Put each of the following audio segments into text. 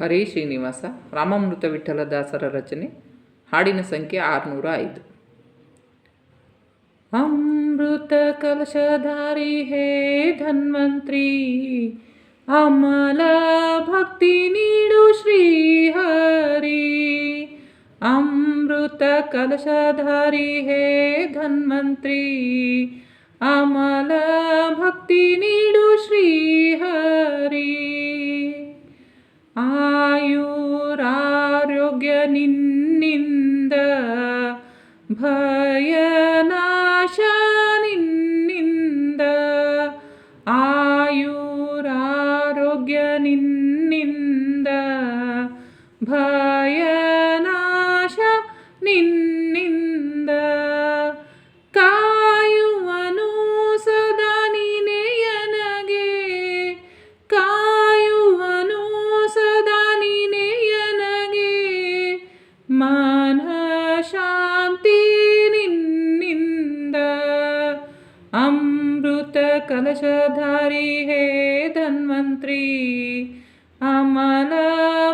ಹರೇ ಶ್ರೀನಿವಾಸ ರಾಮಾಮೃತ ವಿಠಲ ದಾಸರ ರಚನೆ ಹಾಡಿನ ಸಂಖ್ಯೆ ಆರುನೂರ ಐದು ಅಮೃತ ಕಲಶಧಾರಿ ಹೇ ಧನ್ವಂತ್ರಿ ಅಮಲ ಭಕ್ತಿ ನೀಡು ಶ್ರೀಹರಿ ಅಮೃತ ಕಲಶಧಾರಿ ಹೇ ಧನ್ವಂತ್ರಿ ಅಮಲ ಭಕ್ತಿ ನೀಡು ಶ್ರೀಹರಿ ಆಯುರಾರೋಗ್ಯ ನಿನ್ನಿಂದ ಭಯನಾಶ ನಿನ್ನಿಂದ ಆಯುರಾರೋಗ್ಯ ನಿನ್ನಿಂದ ಭಯನಾಶ कलशधारी हे धन्वंत्री आम्हाला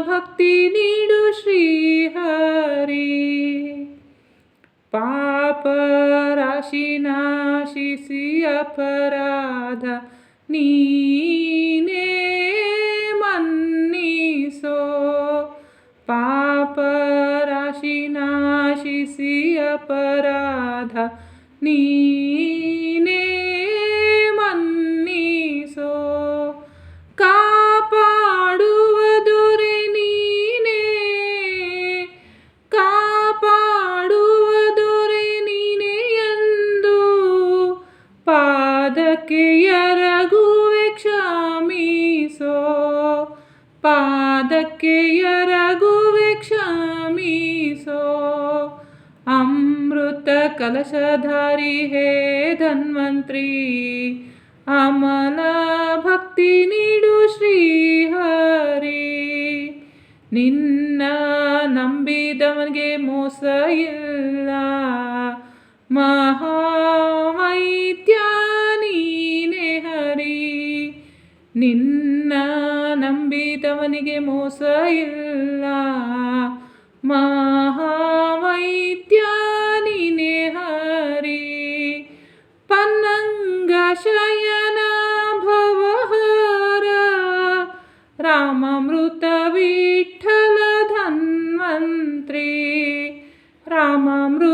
भक्ती निडू श्री हरी पाप राशी नाशिसी अपराध नीने मन्नीसो पाप राशी नाशिसी अपराध नीने ಕ್ಷಮಿಸೋ ಕಾಪಾಡುವುದುರೆ ನೀನೇ. ಕಾಪಾಡುವುದುರೆ ನೀನೇ ಎಂದು ಪಾದಕ್ಕೆ ಎರಗುವೆ ಕ್ಷಮಿಸೋ. ಪಾದಕ್ಕೆ ಎರಗುವೆ ಕ್ಷಮಿಸೋ. अमृतकलशधारि हे धन्वन्त्री ಅಮಲ ಭಕ್ತಿ ನೀಡು ಶ್ರೀಹರಿ. ನಿನ್ನ ನಂಬಿದವನಿಗೆ ಮೋಸ ಇಲ್ಲ. ಮಹಾವೈದ್ಯ ನೀನೆ ಹರಿ. ನಿನ್ನ ನಂಬಿದವನಿಗೆ ಮೋಸ ಇಲ್ಲ. ಮಹಾವೈದ್ಯ रामामृतविठ्ठल धन्वन्त्रे रामामृतविठ्ठल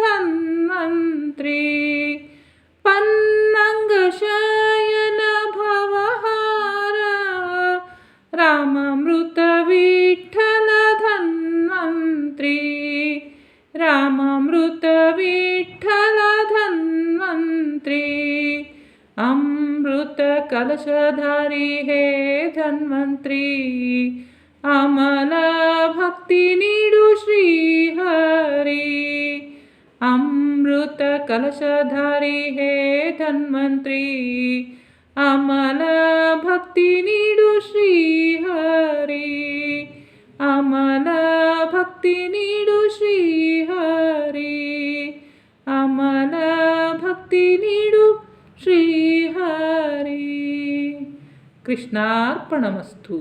धन्वन्त्रे पन्नङ्गशयन भवहार रामामृतविठ्ठल धन्वन्त्रे रामामृतविठ्ठल धन्वन्त्रे अम् मृतकलशधारी हे धन्वन्त्री अमला भक्तिनीडु श्रीहरि. अमृतकलशधारी हे धन्वन्त्री अमल भक्तिनीडु श्रीहरि. अमल भक्तिनीडु श्रीहरि. भक्ती भक्तिनीडु श्री ಇದ್ದಾರೆ ಕೃಷ್ಣಾರ್ಪಣಮಸ್ತು.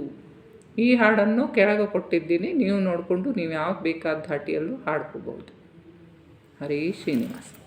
ಈ ಹಾಡನ್ನು ಕೆಳಗೆ ಕೊಟ್ಟಿದ್ದೀನಿ. ನೀವು ನೋಡಿಕೊಂಡು ನೀವು ಯಾವಾಗ ಬೇಕಾದ ಧಾಟಿಯಲ್ಲೂ ಹಾಡ್ಕೋಬೋದು ಹರೇ ಶ್ರೀನಿವಾಸ.